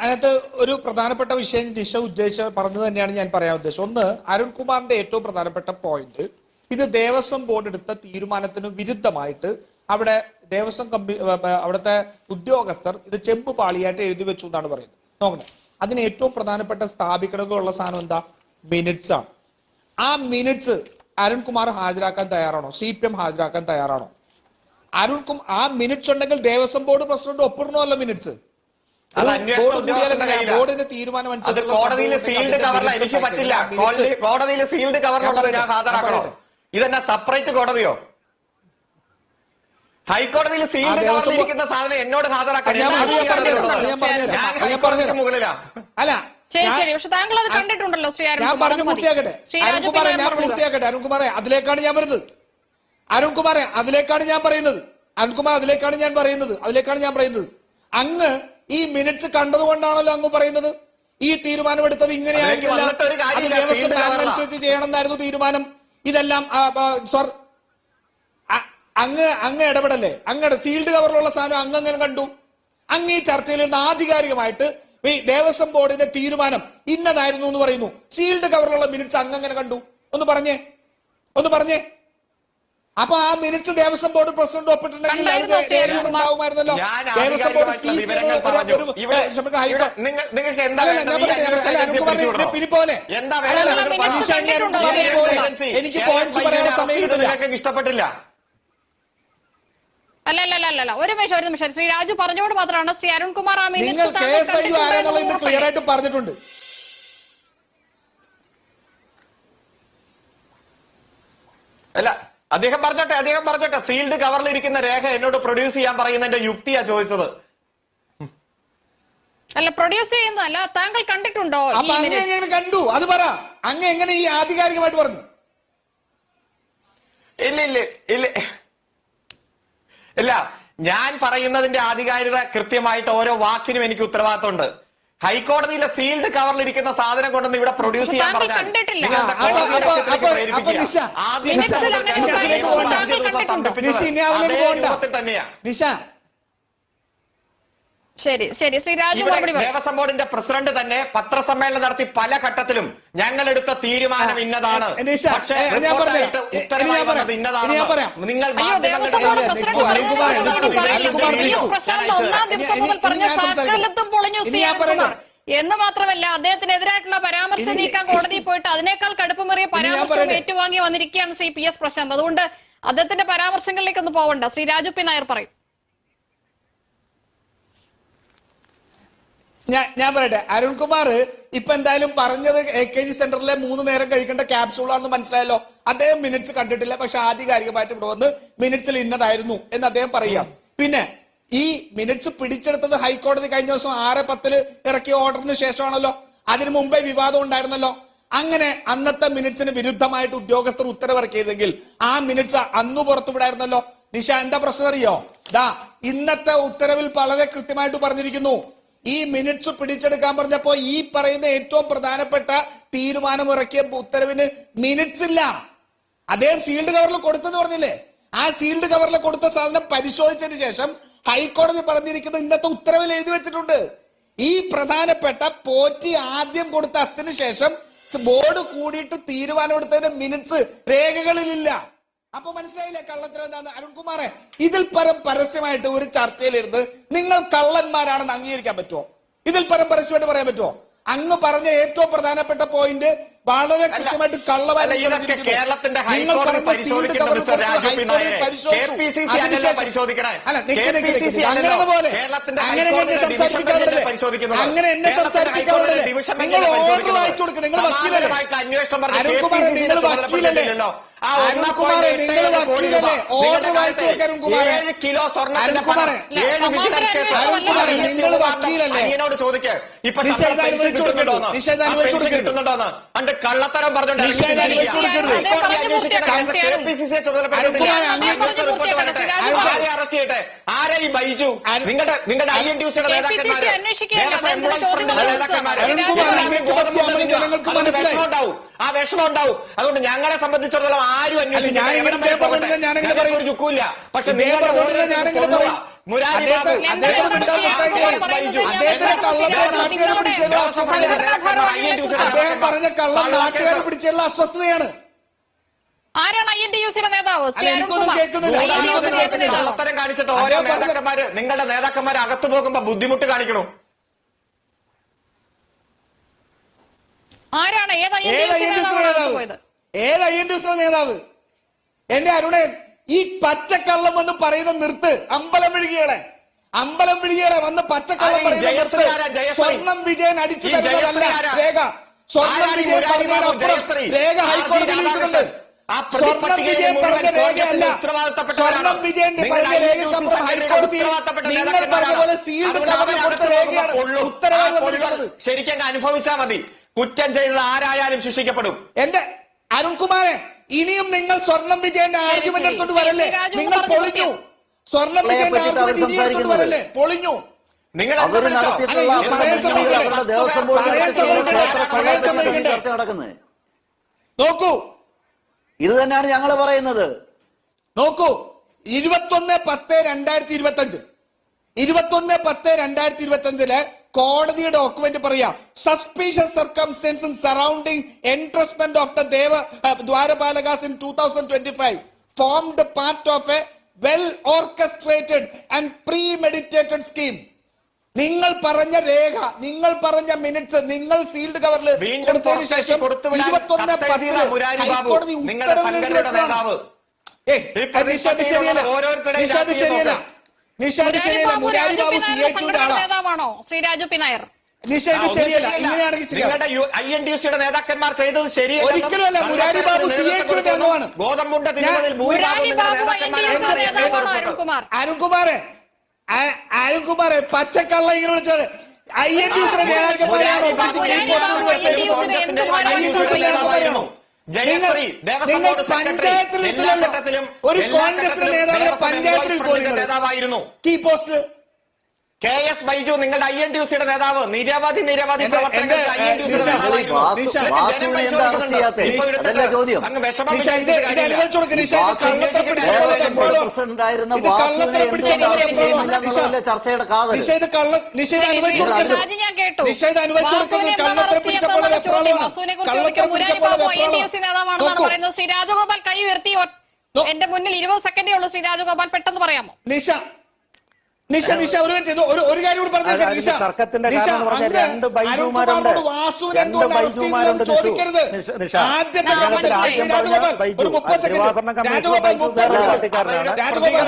അതിനകത്ത് ഒരു പ്രധാനപ്പെട്ട വിഷയം ദിശ ഉദ്ദേശിച്ച പറഞ്ഞു തന്നെയാണ് ഞാൻ പറയാൻ ഉദ്ദേശം ഒന്ന് അരുൺകുമാറിന്റെ ഏറ്റവും പ്രധാനപ്പെട്ട പോയിന്റ് ഇത് ദേവസ്വം ബോർഡ് എടുത്ത തീരുമാനത്തിന് വിരുദ്ധമായിട്ട് അവിടെ ദേവസ്വം കമ്പി അവിടുത്തെ ഉദ്യോഗസ്ഥർ ഇത് ചെമ്പ് പാളിയായിട്ട് എഴുതി വെച്ചു എന്നാണ് പറയുന്നത്. നോക്കണേ അതിന് ഏറ്റവും പ്രധാനപ്പെട്ട സ്ഥാപിക്കണമെന്നുള്ള സാധനം എന്താ? മിനിറ്റ്സ് ആണ്. ആ മിനിറ്റ്സ് അരുൺകുമാർ ഹാജരാക്കാൻ തയ്യാറാണോ? സി പി എം ഹാജരാക്കാൻ തയ്യാറാണോ? അരുൺകുമാർ ആ മിനിറ്റ്സ് ഉണ്ടെങ്കിൽ ദേവസ്വം ബോർഡ് പ്രസിഡന്റ് ഒപ്പിടണമല്ലോ മിനിറ്റ്സ് ബോർഡിന്റെ തീരുമാനം കോടതിയിൽ സീൽഡ് കവറിൽ എനിക്ക് പറ്റില്ല. സീൽഡ് കവറിലുള്ളത് ഞാൻ ഹാജരാക്കണോ. ഇതെന്നാ സെപ്പറേറ്റ് കോടതിയോ? ഹൈക്കോടതിയിൽ സീൽഡ് കവറിലിരിക്കുന്ന സാധനം എന്നോട് ഹാജരാക്കാൻ ഞാൻ-. മുകളിലാ. അല്ല ശരി ശരി. പക്ഷെ താങ്കൾ അത് കണ്ടിട്ടുണ്ടല്ലോ. ശ്രീ ഞാൻ പറഞ്ഞു അത് പൂർത്തിയാക്കട്ടെ. അരുൺകുമാറെ ഞാൻ മറുപടി കൊടുക്കുക. പൂർത്തിയാക്കട്ടെ. അരുൺകുമാറെ അതിലേക്കാണ് ഞാൻ വരുന്നത്. അരുൺകുമാറെ അതിലേക്കാണ് ഞാൻ പറയുന്നത്. അരുൺകുമാർ അതിലേക്കാണ് ഞാൻ പറയുന്നത്. അതിലേക്കാണ് ഞാൻ പറയുന്നത്. അങ്ങ് ഈ മിനിറ്റ്സ് കണ്ടതുകൊണ്ടാണല്ലോ അങ്ങ് പറയുന്നത്. ഈ തീരുമാനമെടുത്തത് ഇങ്ങനെയായിരുന്നില്ല ഒരു അത്. ദേവസ്വം ബാങ്ക് അനുസരിച്ച് ചെയ്യണമെന്നായിരുന്നു തീരുമാനം. ഇതെല്ലാം സോർ അങ്ങ് അങ്ങ് ഇടപെടല്ലേ? അങ്ങയുടെ സീൽഡ് കവറിലുള്ള സാധനം അങ്ങ് അങ്ങനെ കണ്ടു. അങ്ങ് ഈ ചർച്ചയിൽ നിന്ന് ആധികാരികമായിട്ട് ഈ ദേവസ്വം ബോർഡിന്റെ തീരുമാനം ഇന്നതായിരുന്നു എന്ന് പറയുന്നു. സീൽഡ് കവറിലുള്ള മിനിറ്റ്സ് അങ്ങ് അങ്ങനെ കണ്ടു. ഒന്ന് പറഞ്ഞേ. ഒന്ന് പറഞ്ഞേ. അപ്പൊ ആ മിനിറ്റ് ദേവസ്വം ബോർഡ് പ്രസിഡന്റ് ഒപ്പിട്ടുണ്ടെങ്കിൽ ഉണ്ടാവുമായിരുന്നല്ലോ. ഞാൻ ദേവസ്വം ബോർഡ് സീസ് നിങ്ങൾക്ക്? പിന്നെ പോലെ എനിക്ക് പോയിന്റ്സ് പറയാൻ ബൈജുവിനെ സമയം കിട്ടില്ല ഇഷ്ടപ്പെട്ടില്ല അല്ല അല്ല അല്ല അല്ല ഒരു നിമിഷം ഒരു നിമിഷം. ശ്രീ രാജു പറഞ്ഞോട് മാത്രമാണ് ശ്രീ അരുൺകുമാർ ആ ക്ലിയർ ആയിട്ട് പറഞ്ഞിട്ടുണ്ട്. അല്ല അദ്ദേഹം പറഞ്ഞോട്ടെ അദ്ദേഹം പറഞ്ഞോട്ടെ. സീൽഡ് കവറിൽ ഇരിക്കുന്ന രേഖ എന്നോട് പ്രൊഡ്യൂസ് ചെയ്യാൻ പറയുന്നതിന്റെ യുക്തിയാ ചോദിച്ചത്. അല്ല പ്രൊഡ്യൂസ് ചെയ്യുന്നതല്ല താങ്കൾ കണ്ടിട്ടുണ്ടോ കണ്ടു. അത് പറ. അങ്ങ് എങ്ങനെ ഈ ആധികാരികമായിട്ട് പറഞ്ഞു? ഇല്ല ഇല്ല ഇല്ല. ഇല്ല ഞാൻ പറയുന്നതിന്റെ ആധികാരികത കൃത്യമായിട്ട് ഓരോ വാക്കിനും എനിക്ക് ഉത്തരവാദിത്തമുണ്ട്. ഹൈക്കോടതിയിലെ സീൽഡ് കവറിൽ ഇരിക്കുന്ന സാധനം കൊണ്ടൊന്ന് ഇവിടെ പ്രൊഡ്യൂസ് ചെയ്യാൻ പറഞ്ഞാൽ തന്നെയാ. നിഷ ശരി ശരി. ശ്രീ രാജു ഇവിടെ മറുപടി പറയും ദേവസ്വം ബോർഡിന്റെ പ്രസിഡന്റ് തന്നെ പത്രസമ്മേളനം നടത്തി പല ഘട്ടത്തിലും ഞങ്ങൾ എടുത്ത തീരുമാനം ഇന്നതാണ്. പക്ഷേ ഞാൻ റിപ്പോർട്ടായിട്ട് പറഞ്ഞുതരാം. ഉത്തരവായി വന്നത് പറയാം. ഇനി ഞാൻ പറയാം. ഇന്നതാണെന്ന് നിങ്ങൾ. എന്ന് മാത്രമല്ല അദ്ദേഹത്തിനെതിരായിട്ടുള്ള പരാമർശം നീക്കാൻ കോടതിയിൽ പോയിട്ട് അതിനേക്കാൾ കടുപ്പമേറിയ പരാമർശം. ഏറ്റുവാങ്ങി വന്നിരിക്കുകയാണ് ശ്രീ പി എസ് പ്രശാന്ത്. അതുകൊണ്ട് അദ്ദേഹത്തിന്റെ പരാമർശങ്ങളിലേക്ക് ഒന്ന് പോവണ്ട. ശ്രീ രാജു പി നായർ പറയും. ഞാൻ ഞാൻ പറയട്ടെ. അരുൺകുമാർ ഇപ്പൊ എന്തായാലും പറഞ്ഞത് എ കെ ജി സെന്ററിലെ മൂന്ന് നേരം കഴിക്കേണ്ട ക്യാപ്സൂളാണെന്ന് മനസ്സിലായല്ലോ. അദ്ദേഹം മിനിറ്റ്സ് കണ്ടിട്ടില്ല. പക്ഷെ ആധികാരികമായിട്ട് ഇവിടെ വന്ന് മിനിറ്റ്സിൽ ഇന്നതായിരുന്നു എന്ന് അദ്ദേഹം പറയാം പിന്നെ ഈ മിനിറ്റ്സ് പിടിച്ചെടുത്തത് ഹൈക്കോടതി കഴിഞ്ഞ ദിവസം ആറ് പത്തിൽ ഇറക്കിയ ഓർഡറിന് ശേഷമാണല്ലോ. അതിനു മുമ്പേ വിവാദം ഉണ്ടായിരുന്നല്ലോ. അങ്ങനെ അന്നത്തെ മിനിറ്റ്സിന് വിരുദ്ധമായിട്ട് ഉദ്യോഗസ്ഥർ ഉത്തരവിറക്കിയതെങ്കിൽ ആ മിനിറ്റ്സ് അന്ന് പുറത്തുവിടായിരുന്നല്ലോ. നിഷ എന്താ പ്രശ്നം അറിയോ? ദാ ഇന്നത്തെ ഉത്തരവിൽ വളരെ കൃത്യമായിട്ട് പറഞ്ഞിരിക്കുന്നു. ഈ മിനിറ്റ്സ് പിടിച്ചെടുക്കാൻ പറഞ്ഞപ്പോ ഈ പറയുന്ന ഏറ്റവും പ്രധാനപ്പെട്ട തീരുമാനം ഇറക്കിയ ഉത്തരവിന് മിനിറ്റ്സ് ഇല്ല. അദ്ദേഹം സീൽഡ് കവറിൽ കൊടുത്തെന്ന് പറഞ്ഞില്ലേ? ആ സീൽഡ് കവറിൽ കൊടുത്ത സാധനം പരിശോധിച്ചതിന് ശേഷം ഹൈക്കോടതി പറഞ്ഞിരിക്കുന്ന ഇന്നത്തെ ഉത്തരവിൽ എഴുതി വെച്ചിട്ടുണ്ട്. ഈ പ്രധാനപ്പെട്ട പോറ്റി ആദ്യം കൊടുത്ത അത്തിന് ശേഷം ബോർഡ് കൂടിയിട്ട് തീരുമാനമെടുത്തതിന് മിനിറ്റ്സ് രേഖകളിലില്ല. അപ്പൊ മനസ്സിലായില്ലേ കള്ളത്തരം എന്താന്ന്? അരുൺകുമാറെ ഇതിൽ പരം പരസ്യമായിട്ട് ഒരു ചർച്ചയിലിരുന്ന് നിങ്ങൾ കള്ളന്മാരാണെന്ന് അംഗീകരിക്കാൻ പറ്റുമോ? ഇതിൽ പരം പരസ്യമായിട്ട് പറയാൻ പറ്റുമോ? അങ്ങ് പറഞ്ഞ ഏറ്റവും പ്രധാനപ്പെട്ട പോയിന്റ് വളരെ കൃത്യമായിട്ട് തെളിഞ്ഞിരിക്കുന്നു. കേരളത്തിന്റെ നിങ്ങൾ പറഞ്ഞ സീൽഡ് ഹൈക്കോടതി പരിശോധിച്ചു. അതിനുശേഷം- അല്ല. അങ്ങനെ പോലെ അങ്ങനെ എന്നെ അങ്ങനെ എന്നെ നിങ്ങൾ ഓർഡർ വായിച്ചു കൊടുക്കുക നിങ്ങൾ വക്കീലല്ലേ അരുൺകുമാർ നിങ്ങൾ വക്കീലല്ലേ. വക്കീലല്ലേ ഓർഡർ വായിച്ചു കിലോ അരുൺകുമാറെ. നിങ്ങൾ കേസ് വക്കീലല്ലേ? അനിയനോട് ചോദിക്ക് ഇപ്പൊ നിഷ ശമ്പളം ഇത് പെൻഷൻ അനുവദിച്ചു കൊടുക്കരുത്. കിട്ടുന്നുണ്ടോന്ന്? നിഷ ഇത് ആ അനുവദിച്ചു കൊടുക്കരുത്. കള്ളത്തരം പറഞ്ഞോണ്ട് ആരെയും ആരെ അറസ്റ്റ് ചെയ്യട്ടെ. ആരെ ഈ ബൈജു നിങ്ങളുടെ നിങ്ങളുടെ ഐ എൻ ടി സിയുടെ നേതാക്കന്മാര്. ആ വിഷമം ഉണ്ടാവും അതുകൊണ്ട് ഞങ്ങളെ സംബന്ധിച്ചിടത്തോളം ആരും പറയും. ചുക്കൂല്ല. പക്ഷെ നിങ്ങളുടെ മുരാരി ബാബു, അദ്ദേഹം പറഞ്ഞ കള്ളം നാട്ടുകാർ പിടിച്ചുള്ള അസ്വസ്ഥതയാണ്. ആരാണ് ഐ എൻ ടി യു സിയുടെ നേതാവ്. കള്ളത്തരം കാണിച്ചിട്ട് ഓരോ നേതാക്കന്മാര് നിങ്ങളുടെ നേതാക്കന്മാര് അകത്തു പോകുമ്പോ ബുദ്ധിമുട്ട് കാണിക്കണു. ആരാണ്? ഏത് ഐ എൻ ടി ഏത് U I C N D എസിന്റെ നേതാവ്? പോയത്? ഏത് ഐ എൻ നേതാവ്? എന്റെ അരുണൻ. ഈ പച്ചക്കള്ളം എന്ന് പറയുന്ന നിർത്ത്. അമ്പലം വിഴുകികളെ അമ്പലം വിഴുകികളെ വന്ന് പച്ചക്കള്ളം പറയുന്ന നിർത്ത്? സ്വർണം വിജയൻ അടിച്ചു തരുന്നതല്ല. രേഖ. സ്വർണം വിജയൻ? പറഞ്ഞതിനപ്പുറം രേഖ ഹൈക്കോടതി ഹൈക്കോടതിയിൽ ഇരിക്കുന്നുണ്ട് സ്വർണം വിജയൻ പറഞ്ഞ രേഖയല്ല. സ്വർണം നിങ്ങൾ പറഞ്ഞ രേഖക്കപ്പുറം ഹൈക്കോടതിയിൽ നിങ്ങൾ പറഞ്ഞ പോലെ സീൽഡ് കവറിൽ കൊടുത്ത രേഖയാണ്. ഉത്തരവാദിത്തം ശരിക്കും അനുഭവിച്ചാൽ മതി. കുറ്റം ചെയ്തത് ആരായാലും ശിക്ഷിക്കപ്പെടും. എന്റെ അരുൺകുമാറെ ഇനിയും നിങ്ങൾ സ്വർണം വിജയന്റെ ആർഗ്യുമെന്റ് എടുത്തോണ്ട് വരല്ലേ? നിങ്ങൾ പൊളിഞ്ഞു. സ്വർണം വിജയന്റെ ആർഗ്യുമെന്റ് ഇനി എടുത്തോണ്ട് വരല്ലേ? പൊളിഞ്ഞു. നിങ്ങൾ അവർ നടത്തിയിട്ടുള്ള? അവരുടെ ദേവസ്വം ബോർഡ്? ചർച്ച നടക്കുന്നത്. നോക്കൂ. ഇത് തന്നെയാണ് ഞങ്ങൾ പറയുന്നത്. നോക്കൂ. ഇരുപത്തൊന്ന് പത്ത് രണ്ടായിരത്തി ഇരുപത്തി അഞ്ച് ഇരുപത്തൊന്ന് പത്ത് രണ്ടായിരത്തി ഇരുപത്തി അഞ്ചിൽ കോടതിയുടെ ഡോക്യുമെന്റ് പറയാ suspicious circumstances surrounding entrustment of the Deva Dwarapalakas in two thousand twenty five formed part of a well orchestrated and premeditated scheme നിങ്ങൾ പറഞ്ഞ രേഖ നിങ്ങൾ പറഞ്ഞ മിനിറ്റ്സ് നിങ്ങൾ സീൽഡ് കവറിൽ കൊടുത്തതിന് ശേഷം ഇരുപത്തൊന്ന് പത്ത് ഹൈക്കോടതി ഉത്തരവിൽ എഴുതി വെച്ചതാണ് ഏ നിഷാദ് ശരിയല്ല. നിഷാദ് ശരിയല്ല. മുരാരി ശരിയല്ല. Babu Murari Babu P C Nair H നേതാവാണോ? Shri P Nair. Nisha ആ, ഇത് ഒന്നും ശരിയല്ല. ശരിയല്ല. ഇങ്ങനെയാണെങ്കിൽ ശരിയാവും നിങ്ങളുടെ ഐ എൻ ഡി സിയുടെ നേതാക്കന്മാർ ചെയ്തത് ശരിയല്ല ഒരിക്കലുമല്ല. മുരാരി ബാബു അംഗമാണ്. ഗോതമ്പുണ്ട നേതാക്കന്മാരാണ് അരുൺകുമാറെ ആ- അരുൺകുമാറെ പച്ചക്കള്ള ഇങ്ങനെ വിളിച്ചത് ഐ എൻ ഡി സിയുടെ എന്ത് ഐ എൻ ഡി സിയുടെ ഭാരവാഹിയാണ്? നിങ്ങൾ പഞ്ചായത്തിൽ. ഒരു കോൺഗ്രസ് നേതാവിനെ പഞ്ചായത്തിൽ നേതാവായിരുന്നു key post K S Baiju നിങ്ങളുടെ ഐ എൻ ടി സിയുടെ നേതാവ് നിരവധി നിരവധി ഐ എൻ സിയുടെ ചർച്ചയുടെ കാതൽ ഇത് ശരി, രാജഗോപാൽ കൈ ഉയർത്തി എന്റെ മുന്നിൽ ഇരുപത് സെക്കൻഡേ ഉള്ളൂ ശ്രീ രാജഗോപാൽ പെട്ടെന്ന് പറയാമോ? നിഷ നിഷ നിഷ ഒരു മിനിറ്റ് ഒരു ഒരു കാര്യം കൂടി പറഞ്ഞു നിഷ. നിഷ കാരണം പറഞ്ഞാൽ രണ്ട് ബൈജുമാരുണ്ട്. അരുൺകുമാറിനോട് വാസുവിനെ എന്തുകൊണ്ടാണ് എന്തുകൊണ്ട് അറസ്റ്റ് ചോദിക്കരുത്. ആദ്യത്തെ ഒരു മുപ്പത് സെക്കൻഡ്. രാജഗോപാൽ മുപ്പത് സെക്കൻഡ്. രാജഗോപാൽ